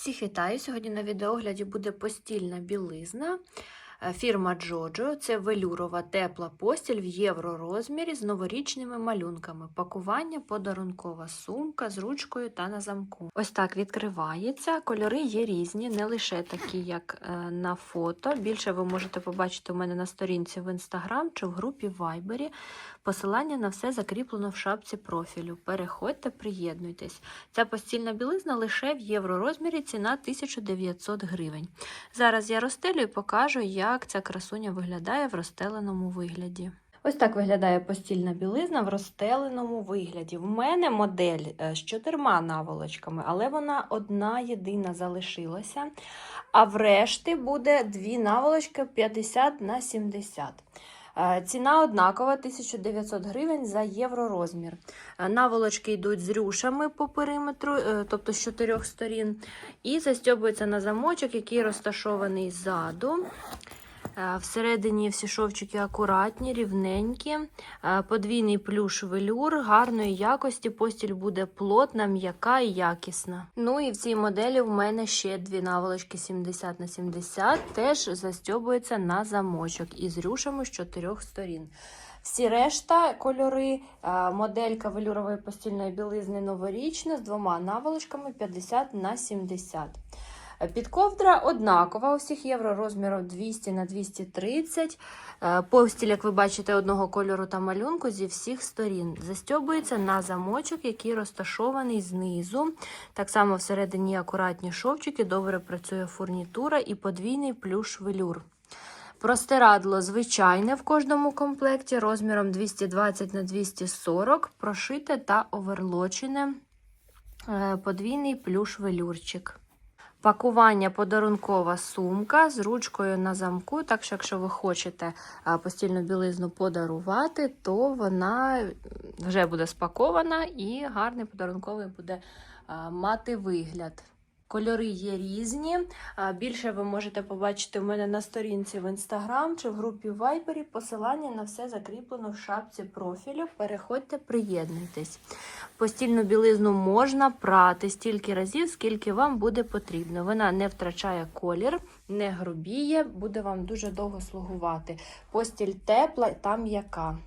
Всіх вітаю! Сьогодні на відеогляді буде постільна білизна. Е, Фірма Джоджо. Це велюрова тепла постіль в євро розмірі з новорічними малюнками. Пакування подарункова сумка з ручкою та на замку. Ось так відкривається. Кольори є різні, не лише такі, як е, на фото. Більше ви можете побачити у мене на сторінці в інстаграм чи в групі в Вайбері. Посилання на все закріплено в шапці профілю. Переходьте, приєднуйтесь. Ця постільна білизна лише в євро розмірі, ціна 1900 гривень. Зараз я розстелю і покажу, як ця красуня виглядає в розстеленому вигляді. Ось так виглядає постільна білизна в розстеленому вигляді. В мене модель е, з чотирма наволочками, але вона одна єдина залишилася. А врешті буде дві наволочки 50 на 70. Е, Ціна однакова 1900 гривень за євро розмір. Е, Наволочки йдуть з рюшами по периметру, тобто з чотирьох сторін, і застьобуються на замочок, який розташований ззаду. Е, Всередині всі шовчики акуратні, рівненькі, Е, подвійний плюш велюр, гарної якості. Постіль буде плотна, м'яка і якісна. Ну і в цій моделі в мене ще дві наволочки 70 на 70, теж застьобуються на замочок із рюшами з чотирьох сторін. Всі решта кольори, е, моделька велюрової постільної білизни новорічна з двома наволочками 50 на 70. Підковдра однакова у всіх євро розміру 200 на 230. Е, Постіль, як ви бачите, одного кольору та малюнку зі всіх сторін. Застьобується на замочок, який розташований знизу. Так само всередині акуратні шовчики, добре працює фурнітура і подвійний плюш велюр. Простирадло звичайне в кожному комплекті розміром 220 на 240, прошите та оверлочене е, подвійний плюш велюрчик. Пакування подарункова сумка з ручкою на замку. Так що, якщо ви хочете постільну білизну подарувати, то вона вже буде спакована і гарний подарунковий буде мати вигляд. Кольори є різні. Більше ви можете побачити у мене на сторінці в інстаграм чи в групі в Вайбері. Посилання на все закріплено в шапці профілю. Переходьте, приєднуйтесь. Постільну білизну можна прати стільки разів, скільки вам буде потрібно. Вона не втрачає колір, не грубіє, буде вам дуже довго слугувати. Постіль тепла та м'яка.